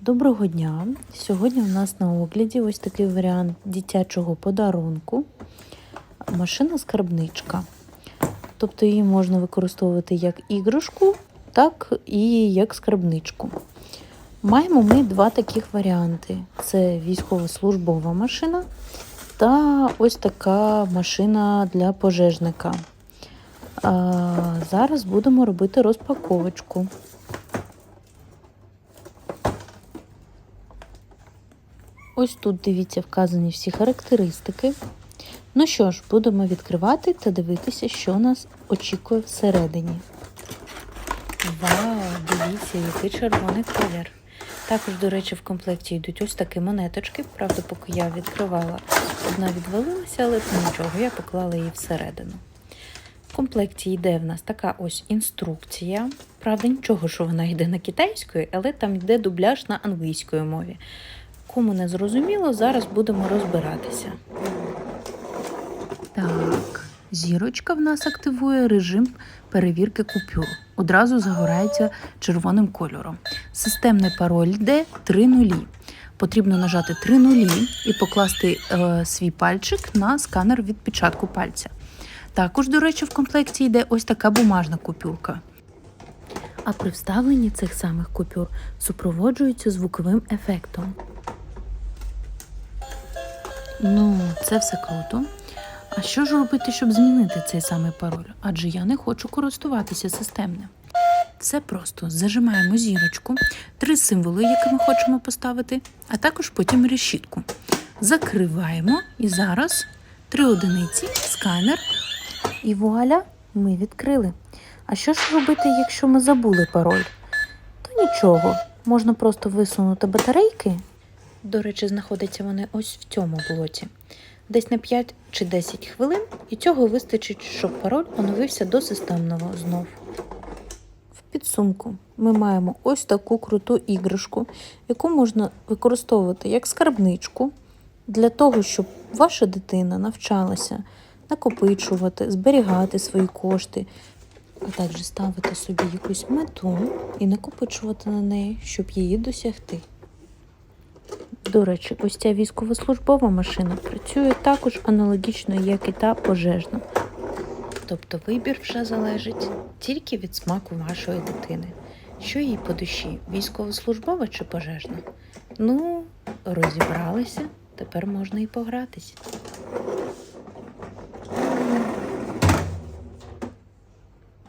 Доброго дня! Сьогодні у нас на огляді ось такий варіант дитячого подарунку. Машина-скарбничка. Тобто її можна використовувати як іграшку, так і як скарбничку. Маємо ми два таких варіанти: це військово-службова машина та ось така машина для пожежника. Зараз будемо робити розпаковочку. Ось тут дивіться вказані всі характеристики. Ну що ж, будемо відкривати та дивитися, що нас очікує всередині. Вау, дивіться, який червоний колір. Також, до речі, в комплекті йдуть ось такі монеточки. Правда, поки я відкривала, одна відвалилася, але це нічого, я поклала її всередину. В комплекті йде в нас така ось інструкція. Правда, нічого, що вона йде на китайської, але там йде дубляж на англійської мові. Кому не зрозуміло, зараз будемо розбиратися. Так, зірочка в нас активує режим перевірки купюр. Одразу загорається червоним кольором. Системний пароль йде 3 нулі. Потрібно нажати 3 нулі і покласти е, свій пальчик на сканер відпечатку пальця. Також, до речі, в комплекті йде ось така бумажна купюрка. А при вставленні цих самих купюр супроводжується звуковим ефектом. Ну, це все круто. А що ж робити, щоб змінити цей самий пароль? Адже я не хочу користуватися системним. Все просто зажимаємо зірочку, три символи, які ми хочемо поставити, а також потім решітку. Закриваємо і зараз три одиниці, сканер. І вуаля, ми відкрили. А що ж робити, якщо ми забули пароль? То нічого, можна просто висунути батарейки. До речі, знаходяться вони ось в цьому блоці. Десь на 5 чи 10 хвилин, і цього вистачить, щоб пароль оновився до системного знов. В підсумку ми маємо ось таку круту іграшку, яку можна використовувати як скарбничку для того, щоб ваша дитина навчалася накопичувати, зберігати свої кошти, а також ставити собі якусь мету і накопичувати на неї, щоб її досягти. До речі, ось ця військовослужбова машина працює також аналогічно, як і та пожежна. Тобто вибір вже залежить тільки від смаку вашої дитини. Що їй по душі, військовослужбова чи пожежна? Ну, розібралися, тепер можна і погратись.